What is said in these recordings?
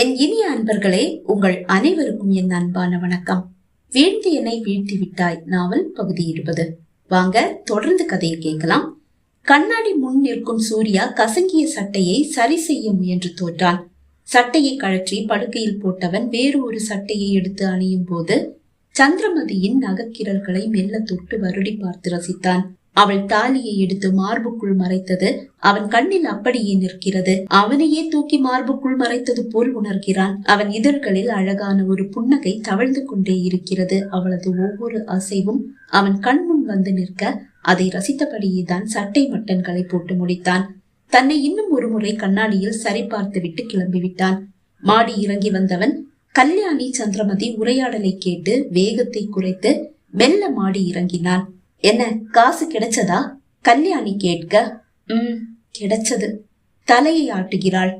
என் இனிய அன்பர்களே உங்கள் அனைவருக்கும் என் அன்பான வணக்கம். வீழ்த்தி என்னை வீழ்த்தி விட்டாய் நாவல் பகுதி இருபது. வாங்க தொடர்ந்து கதையை கேட்கலாம். கண்ணாடி முன் நிற்கும் சூர்யா கசங்கிய சட்டையை சரி செய்ய முயன்று தோற்றான். சட்டையை கழற்றி படுக்கையில் போட்டவன் வேறு ஒரு சட்டையை எடுத்து அணியும் போது சந்திரமதியின் நகக்கிரல்களை மெல்ல தொட்டு வருடி பார்த்து ரசித்தான். அவள் தாலியை எடுத்து மார்புக்குள் மறைத்தது அவன் கண்ணில் அப்படியே நிற்கிறது. அவனையே தூக்கி மார்புக்குள் மறைத்தது போல் உணர்கிறான். அவன் இதழ்களில் அழகான ஒரு புன்னகை தவழ்ந்து கொண்டே இருக்கிறது. அவளது ஒவ்வொரு அசைவும் அவன் கண் முன் வந்து நிற்க அதை ரசித்தபடியே தான் சட்டை மட்டன்களை போட்டு முடித்தான். தன்னை இன்னும் ஒரு முறை கண்ணாடியில் சரி பார்த்துவிட்டு கிளம்பிவிட்டான் மாடி இறங்கி வந்தவன் கல்யாணி சந்திரமதி உரையாடலை கேட்டு வேகத்தை குறைத்து மெல்ல மாடி இறங்கினான். என்ன காசு கிடைச்சதா? கல்யாணி கேட்க ம் கிடைச்சது. தலையை ஆட்டுகிறாள்.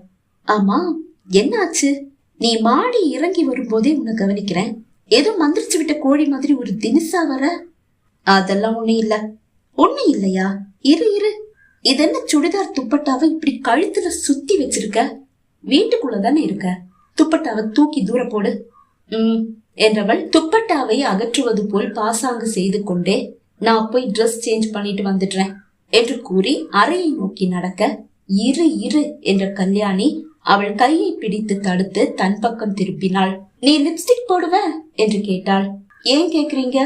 ஆமா என்னாச்சு? நீ மாடி இறங்கி வரும்போதே உன்னை கவனிக்கிறேன். ஏதோ மந்திரிச்சு விட்ட கோழி மாதிரி ஒரு தினுசா வர. அதெல்லாம் ஒண்ணு இல்ல. ஒண்ணு இல்லையா? இரு இரு. இது என்ன சுடிதார் துப்பட்டாவை இப்படி கழுத்துல சுத்தி வச்சிருக்க? வீட்டுக்குள்ள தானே இருக்க? துப்பட்டாவை தூக்கி தூர போடு. ம் என்றவள் துப்பட்டாவை அகற்றுவது போல் பாசாங்கு செய்து கொண்டே நான் போய் ட்ரெஸ் சேஞ்ச் பண்ணிட்டு வந்துடுறேன் என்று கூறி அறையை நோக்கி நடக்க இரு இரு என்ற கல்யாணி அவள் கையை பிடித்து தடுத்து தன் பக்கம் திருப்பினாள் நீ லிப்ஸ்டிக் போடுவ? என்று கேட்டாள். ஏன் கேக்குறீங்க?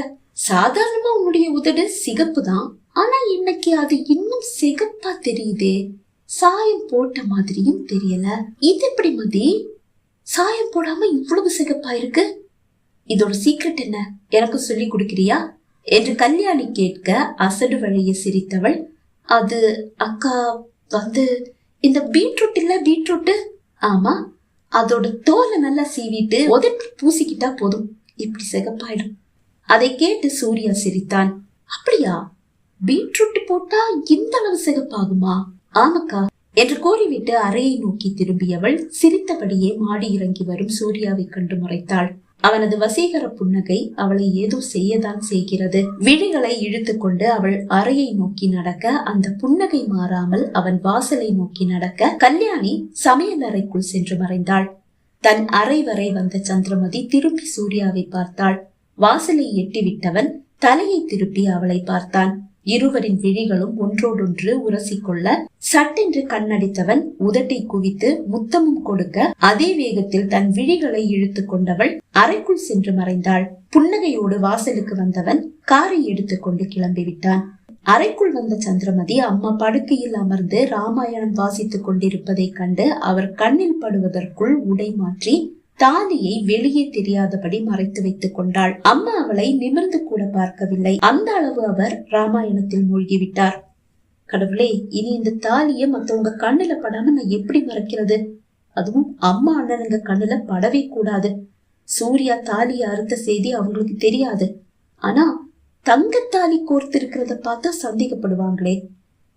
சாதாரணமா உன்னுடைய உதடு சிகப்பு தான். ஆனா இன்னைக்கு அது இன்னும் சிகப்பா தெரியுதே. சாயம் போட்ட மாதிரியும் தெரியல. இது எப்படி மதி? சாயம் போடாம இவ்வளவு சிகப்பா இருக்கு? இதோட சீக்ரெட் என்ன? எனக்கு சொல்லி கொடுக்கிறியா? என்று கல்யாணி கேட்க அசடு வழிய சிரித்தவள் அது அக்கா வந்து இந்த பீட்ரூட் இல்ல பீட்ரூட் ஆமா அதோட தோலை நல்லா சீவிட்டு உதட்டு பூசிக்கிட்டா போதும் இப்படி சிகப்பாயிடும். அதை கேட்டு சூர்யா சிரித்தான். அப்படியா? பீட்ரூட் போட்டா இந்த அளவு சிகப்பாகுமா? ஆமாக்கா என்று கூறிவிட்டு அறையை நோக்கி திரும்பியவள் சிரித்தபடியே மாடி இறங்கி வரும் சூர்யாவை கண்டு முறைத்தாள். அவனது வசீகர புன்னகை அவளை ஏதோ செய்யதான் செய்கிறது. விழிகளை இழுத்துக்கொண்டு அவள் அறையை நோக்கி நடக்க அந்த புன்னகை மாறாமல் அவன் வாசலை நோக்கி நடக்க கல்யாணி சமையல் அறைக்குள் சென்று மறைந்தாள். தன் அறை வரை வந்த சந்திரமதி திருப்பி சூர்யாவை பார்த்தாள். வாசலை எட்டிவிட்டவன் தலையை திருப்பி அவளை பார்த்தான். இருவரின் விழிகளும் ஒன்றோடொன்று உரசிக்கொள்ள சட்டென்று கண்ணடித்தவன் உதட்டை குவித்து முத்தமும் கொடுக்க அதே வேகத்தில் தன் விழிகளை இழுத்து கொண்டவள் அறைக்குள் சென்று மறைந்தாள். புன்னகையோடு வாசலுக்கு வந்தவன் காரை எடுத்துக்கொண்டு கிளம்பிவிட்டான். அறைக்குள் வந்த சந்திரமதி அம்மா படுக்கையில் அமர்ந்து ராமாயணம் வாசித்துக் கொண்டிருப்பதைக் கண்டு அவர் கண்ணில் படுவதற்குள் உடை மாற்றி தாலியை வெளியே தெரியாதபடி மறைத்து வைத்துக் கொண்டாள். அம்மா அவளை நிமிர்ந்து கூட பார்க்கவில்லை. அந்த அளவு அவர் ராமாயணத்தில் மூழ்கிவிட்டார். கடவுளே இனி இந்த தாலியை மத்தவங்க கண்ணுல படாம நான் எப்படி மறைக்கிறது? அதுவும் அம்மா அண்ணனுங்க கண்ணுல படவே கூடாது. சூர்யா தாலியை அறுத்த செய்தி அவங்களுக்கு தெரியாது. ஆனா தங்கத்தாலி கோர்த்து இருக்கிறத பார்த்தா சந்தேகப்படுவாங்களே.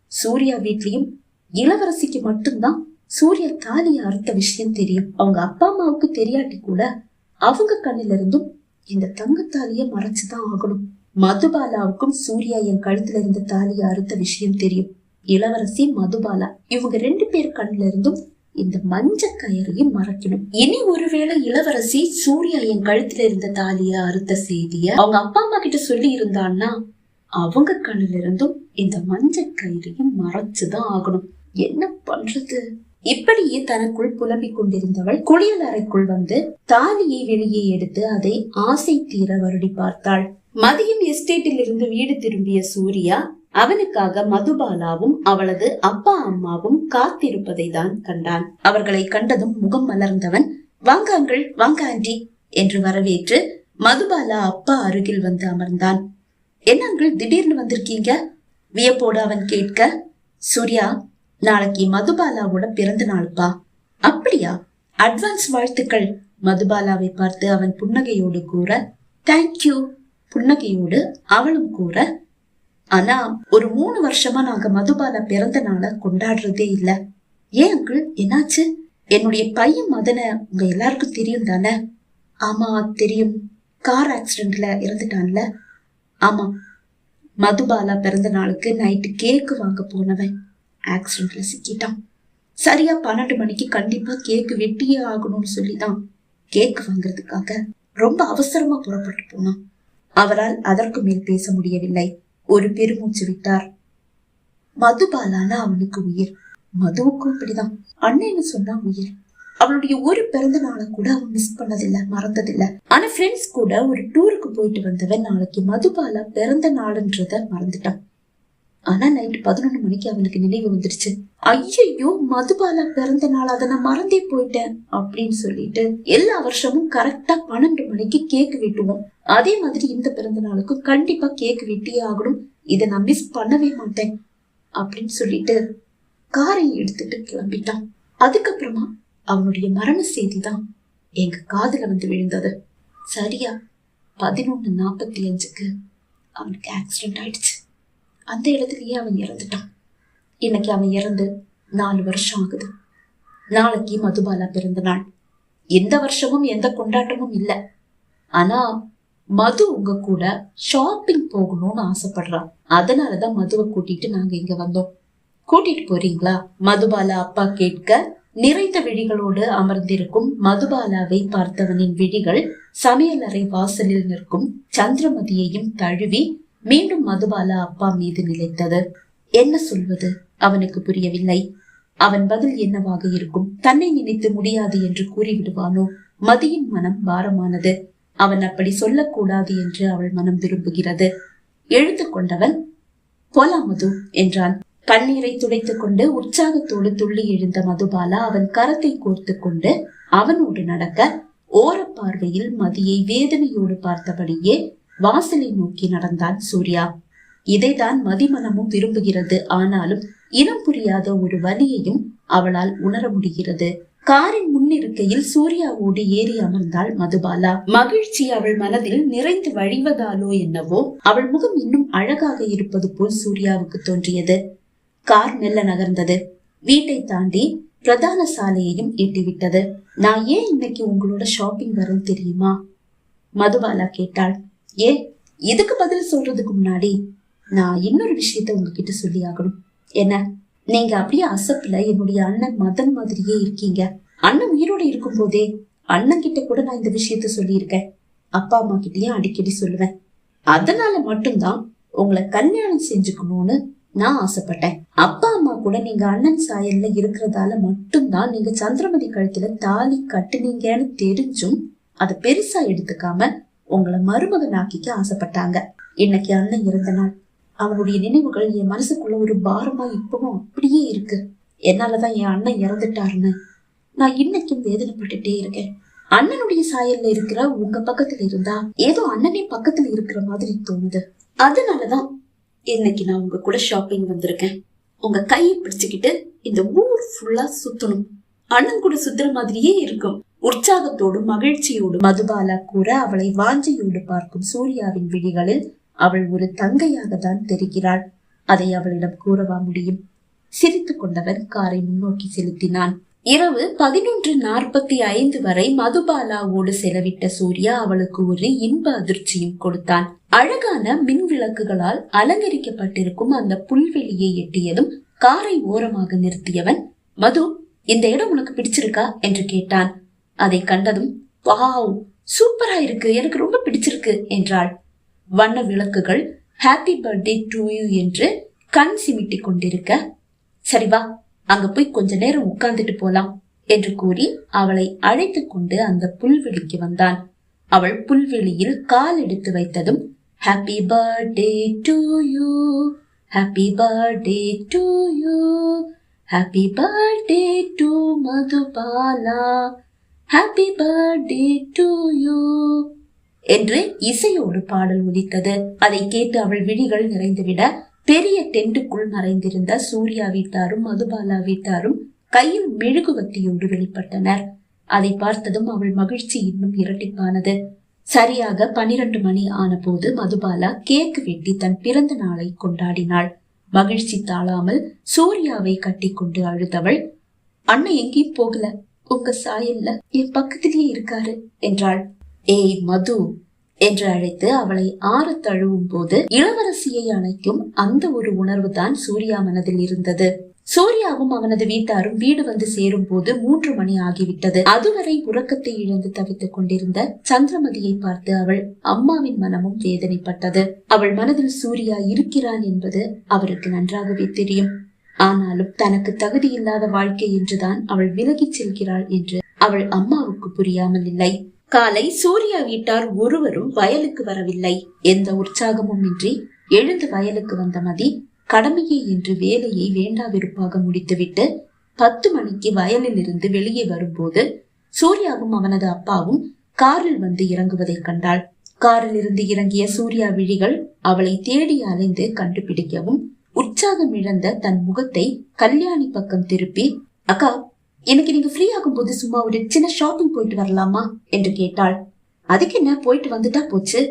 சூர்யா வீட்லயும் இளவரசிக்கு மட்டும்தான் சூர்யா தாலியை அறுத்த விஷயம் தெரியும். அவங்க அப்பா அம்மாவுக்கு தெரியாட்டி கூட அவங்க கண்ணில இருந்தும் இந்த தங்கத்தாலிய மறைச்சுதான் ஆகணும். மதுபாலாவுக்கும் சூர்யா என் கழுத்துல இருந்த தாலியை அறுத்த விஷயம் தெரியும். இளவரசி மதுபாலா இவங்க ரெண்டு பேர் கண்ணுல இருந்தும் இந்த மஞ்ச கயிறையும் மறைக்கணும். இனி ஒருவேளை இளவரசி சூர்யா என் கழுத்துல இருந்த தாலிய அறுத்த செய்திய அவங்க அப்பா அம்மா கிட்ட சொல்லி இருந்தான்னா அவங்க கண்ணுல இருந்தும் இந்த மஞ்ச கயிறையும் மறைச்சுதான் ஆகணும். என்ன பண்றது? இப்படியே தனக்குள் புலம்பிக் கொண்டிருந்தவள் குளியல் அறைக்குள் வந்து தாலியை வெளியே எடுத்து அதை ஆசை தீர வருடி பார்த்தாள். மதியம் எஸ்டேட்டில் இருந்து வீடு திரும்பிய சூர்யா அவனுக்காக மதுபாலாவும் அவளது அப்பா அம்மாவும் காத்திருப்பதை தான் கண்டான். அவர்களை கண்டதும் முகம் மலர்ந்தவன் வாங்க அங்கிள் வாங்க ஆண்டி என்று வரவேற்று மதுபாலா அப்பா அருகில் வந்து அமர்ந்தான். என்ன அங்கிள் திடீர்னு வந்திருக்கீங்க? வியப்போடு அவன் கேட்க சூர்யா நாளைக்கு மதுபாலாவோட பிறந்த நாள்பா அப்படியா? அட்வான்ஸ் வாழ்த்துக்கள். மதுபாலாவை பார்த்து அவன் புன்னகையோடு கூற தேங்க்யூ புன்னகையோடு அவளும் கூற ஆனா ஒரு மூணு வருஷமா நாங்க மதுபாலா பிறந்த நாளை கொண்டாடுறதே இல்ல. ஏன் அங்கிள் என்னாச்சு? என்னுடைய பையன் மதனை உங்க எல்லாருக்கும் தெரியும் தானே? ஆமா தெரியும். கார் ஆக்சிடென்ட்ல இறந்துட்டான்ல. ஆமா. மதுபாலா பிறந்த நாளுக்கு நைட்டு கேக்கு வாங்க போனவன். ஆக்சிடென்ட்ல சிக்கிட்டான். சரியா பன்னெண்டு மணிக்கு கண்டிப்பா கேக்கு வெட்டியே ஆகணும்னு சொல்லிதான் கேக் வாங்குறதுக்காக ரொம்ப அவசரமா புறப்பட்டு போனான். அவரால் அதற்கு மேல் பேச முடியவில்லை. ஒரு பெருமூச்சு விட்டார். மதுபாலான அவனுக்கு உயிர். மதுவுக்கும் இப்படிதான் அண்ணன்னு சொன்னா உயிர். அவளுடைய ஒரு பிறந்த நாளை கூட அவன் மிஸ் பண்ணதில்ல மறந்ததில்லை. ஆனா ஃப்ரெண்ட்ஸ் கூட ஒரு டூருக்கு போயிட்டு வந்தவன் நாளைக்கு மதுபாலா பிறந்த நாளுன்றத மறந்துட்டான். ஆனா நைட்டு பதினொன்று மணிக்கு அவனுக்கு நினைவு வந்துருச்சு. ஐயையோ மதுபாலா பிறந்த நாள் அதை நான் மறந்தே போயிட்டேன் அப்படின்னு சொல்லிட்டு எல்லா வருஷமும் கரெக்டா பன்னெண்டு மணிக்கு கேக் வெட்டுவோம். அதே மாதிரி இந்த பிறந்த நாளுக்கும் கண்டிப்பா கேக் வெட்டியே ஆகணும். இதை நான் மிஸ் பண்ணவே மாட்டேன் அப்படின்னு சொல்லிட்டு காரை எடுத்துட்டு கிளம்பிட்டான். அதுக்கப்புறமா அவனுடைய மரண செய்தி தான் எங்க காதுல வந்து விழுந்தது. சரியா பதினொன்னு நாற்பத்தி அஞ்சுக்கு அவனுக்கு ஆக்சிடென்ட் ஆயிடுச்சு. அந்த இடத்துலயே அவன் இறந்துட்டான்? இன்னைக்கு அவன் இறந்து நாலு வருஷம் ஆகுது. நாளைக்கு மதுபாலா பிறந்த நாள். எந்த வருஷமும் எந்த கொண்டாட்டமும் இல்லை. ஆனா மது உங்க கூட ஷாப்பிங் போகணும்னு ஆசைப்படுறான். அதனாலதான் மதுவை கூட்டிட்டு நாங்க இங்க வந்தோம். கூட்டிட்டு போறீங்களா? மதுபாலா அப்பா கேட்க நிறைந்த விழிகளோடு அமர்ந்திருக்கும் மதுபாலாவை பார்த்தவனின் விழிகள் சமையலறை வாசலில் நிற்கும் சந்திரமதியையும் தழுவி மீண்டும் மதுபாலா அப்பா மீது நிலைத்தது. என்ன சொல்வது? அவனுக்கு புரியவில்லை. அவன் பதில் என்னவாக இருக்கும்? தன்னை நினைத்து முடியாது என்று கூறிவிடுவானோ? மதியின் மனம் பாரமானது. அவன் அப்படி சொல்லக்கூடாது என்று அவள் மனம் விரும்புகிறது எழுந்து கொண்டவன் போலாம் மது என்றான். கண்ணீரை துடைத்துக் கொண்டு உற்சாகத்தோடு துள்ளி எழுந்த மதுபாலா அவன் கரத்தை கோர்த்து கொண்டு அவனோடு நடக்க ஓரப்பார்வையில் மதியை வேதனையோடு பார்த்தபடியே வாசலை நோக்கி நடந்தான் சூர்யா. இதைதான் மதிமனமும் விரும்புகிறது. ஆனாலும் இனம் புரியாத ஒரு வலியையும் அவளால் உணர முடிகிறது. காரின் முன்னிருக்கையில் சூர்யாவோடு ஏறி அமர்ந்தாள் மதுபாலா. மகிழ்ச்சி அவள் மனதில் நிறைந்து வழிவதாலோ என்னவோ அவள் முகம் இன்னும் அழகாக இருப்பது போல் சூர்யாவுக்கு தோன்றியது. கார் மெல்ல நகர்ந்தது. வீட்டை தாண்டி பிரதான சாலையையும் எட்டிவிட்டது. நான் ஏன் இன்னைக்கு உங்களோட ஷாப்பிங் வரேன் தெரியுமா? மதுபாலா கேட்டாள். ஏ இதுக்கு பதில் சொல்றதுக்கு முன்னாடி நான் இன்னொரு விஷயத்த உங்ககிட்ட சொல்லி ஆகணும். என்ன நீங்க அப்படியே அசப்புல என்னுடைய அண்ணன் மதன் மாதிரியே இருக்கீங்க. அண்ணன் உயிரோட இருக்கும் போதே அண்ணன் கிட்ட கூட நான் இந்த விஷயத்த சொல்லியிருக்கேன். அப்பா அம்மா கிட்டயும் அடிக்கடி சொல்லுவேன். அதனால மட்டும்தான் உங்களை கல்யாணம் செஞ்சுக்கணும்னு நான் ஆசைப்பட்டேன். அப்பா அம்மா கூட நீங்க அண்ணன் சாயல்ல இருக்கிறதால மட்டும்தான் நீங்க சந்திரமதி கழுத்துல தாலி கட்டுனீங்கன்னு தெரிஞ்சும் அதை பெருசா எடுத்துக்காம உங்களை மருமகனாக்கிக்க ஆசைப்பட்டாங்க. இன்னைக்கு அண்ணன் இறந்த நாள். அவனுடைய நினைவுகள் என் மனசுக்குள்ள ஒரு பாரமா இப்பவும் அப்படியே இருக்கு. என்னாலதான் என் அண்ணன் இறந்துட்டாருன்னு நான் இன்னைக்கும் வேதனைப்பட்டுட்டே இருக்கேன். அண்ணனுடைய சாயல்ல இருக்கிற உங்க பக்கத்துல இருந்தா ஏதோ அண்ணனே பக்கத்துல இருக்கிற மாதிரி தோணுது. அதனாலதான் இன்னைக்கு நான் உங்க கூட ஷாப்பிங் வந்திருக்கேன். உங்க கையை பிடிச்சுக்கிட்டு இந்த ஊர் ஃபுல்லா சுத்தணும். அண்ணன் கூட சுத்துற மாதிரியே இருக்கும். உற்சாகத்தோடும் மகிழ்ச்சியோடும் மதுபாலா கூற அவளை வாஞ்சியோடு பார்க்கும் சூர்யாவின் விழிகளில் அவள் ஒரு தங்கையாக தான் தெரிகிறாள். அதை அவளிடம் கூறவா முடியும்? சிரித்துக் கொண்டவன் காரை முன்னோக்கி செலுத்தினான். இரவு பதினொன்று நாற்பத்தி ஐந்து வரை மதுபாலாவோடு செலவிட்ட சூர்யா அவளுக்கு ஒரு இன்ப அதிர்ச்சியும் கொடுத்தான். அழகான மின் விளக்குகளால் அலங்கரிக்கப்பட்டிருக்கும் அந்த புல்வெளியை எட்டியதும் காரை ஓரமாக நிறுத்தியவன் மது இந்த இடம் உனக்கு பிடிச்சிருக்கா? என்று கேட்டான். அதை கண்டதும் வாவ் சூப்பரா இருக்கு எனக்கு ரொம்ப பிடிச்சிருக்கு என்றாள். வண்ண விளக்குகள் ஹாப்பி பர்த்டே டு யூ என்று கண் சிமிட்டி கொண்டிருக்க சரி வா அங்க போய் கொஞ்ச நேரம் உட்கார்ந்துட்டு போலாம் என்று கூறி அவளை அழைத்து கொண்டு அந்த புல்வெளிக்கு வந்தான். அவள் புல்வெளியில் கால் எடுத்து வைத்ததும் happy birthday to you happy birthday to you happy birthday to Madhubala happy birthday to you என்று இசையோடு பாடல் ஒலித்தது அதை கேட்டு அவள் விழிகள் நிறைந்துவிட பெரிய டென்ட்டுக்குள் மறைந்திருந்த சூர்யா வீட்டாரும் மதுபாலா வீட்டாரும் கையில் மெழுகுவத்தியோடு வெளிப்பட்டனர். அதை பார்த்ததும் அவள் மகிழ்ச்சி இன்னும் இரட்டிப்பானது. சரியாக பனிரெண்டு மணி ஆன போது மதுபாலா கேக் வெட்டி தன் பிறந்த நாளை கொண்டாடினாள். மகிழ்ச்சி தாழாமல் சூர்யாவை கட்டி கொண்டு அழுதவள் அண்ணன் எங்கேயும் போகல. உங்க சாயல்ல என் பக்கத்திலேயே இருக்காரு என்றாள். ஏய் மது என்று அழைத்து அவளை ஆற தழுவும் போது இளவரசியை அணைக்கும் அந்த ஒரு உணர்வு தான் சூர்யா மனதில் இருந்தது. சூர்யாவும் அவனது வீட்டாரும் வீடு வந்து சேரும் போது மூன்று மணி ஆகிவிட்டது. அதுவரை உறக்கத்தை இழந்து தவித்துக் கொண்டிருந்த சந்திரமதியை பார்த்து அவள் அம்மாவின் மனமும் வேதனைப்பட்டது. அவள் மனதில் சூர்யா இருக்கிறான் என்பது அவருக்கு நன்றாகவே தெரியும். ஆனாலும் தனக்கு தகுதி இல்லாத வாழ்க்கை என்றுதான் அவள் விலகிச் செல்கிறாள் என்று அவள் அம்மாவுக்கு புரியாமல் இல்லை. காலை சூர்யா வீட்டார் ஒருவரும் வயலுக்கு வரவில்லை. எந்த உற்சாகமும் இன்றி எழுந்து வயலுக்கு வந்த மதி கடமையை என்று வேலையை வேண்டா வெறுப்பாக முடித்துவிட்டு பத்து மணிக்கு வயலில் இருந்து வெளியே வரும்போது சூர்யாவும் அவனது அப்பாவும் காரில் வந்து இறங்குவதை கண்டாள். காரில் இருந்து இறங்கிய சூர்யா விழிகள் அவளை தேடி அலைந்து கண்டுபிடிக்கவும் உற்சாகம் இழந்த தன் முகத்தை கல்யாணி பக்கம் திருப்பி அக்கா எனக்கு நீங்க ஃப்ரீ ஆகும் போது சும்மா ஒரு சின்ன ஷாப்பிங் போயிட்டு வரலாமா? என்று கேட்டாள். அதுக்கு என்ன? போயிட்டு வந்துட்டா போச்சு.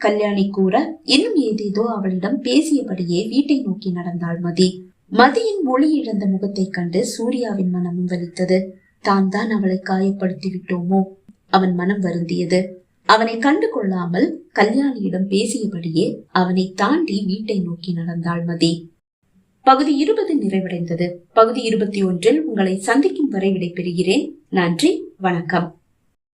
கல்யாணி கூற இன்னும் ஏதேதோ அவளிடம் பேசியபடியே வீட்டை நோக்கி நடந்தாள் மதி. மதியின் ஒளி இழந்த முகத்தை கண்டு சூர்யாவின் மனமும் வலித்தது. தான் தான் அவளை காயப்படுத்தி விட்டோமோ அவன் மனம் வருந்தியது. அவனை கண்டு கொள்ளாமல் கல்யாணியிடம் பேசியபடியே அவனை தாண்டி வீட்டை நோக்கி நடந்தாள் மதி. பகுதி இருபது நிறைவடைந்தது. பகுதி இருபத்தி ஒன்றில் உங்களை சந்திக்கும் வரை விடைபெறுகிறேன். நன்றி. வணக்கம்.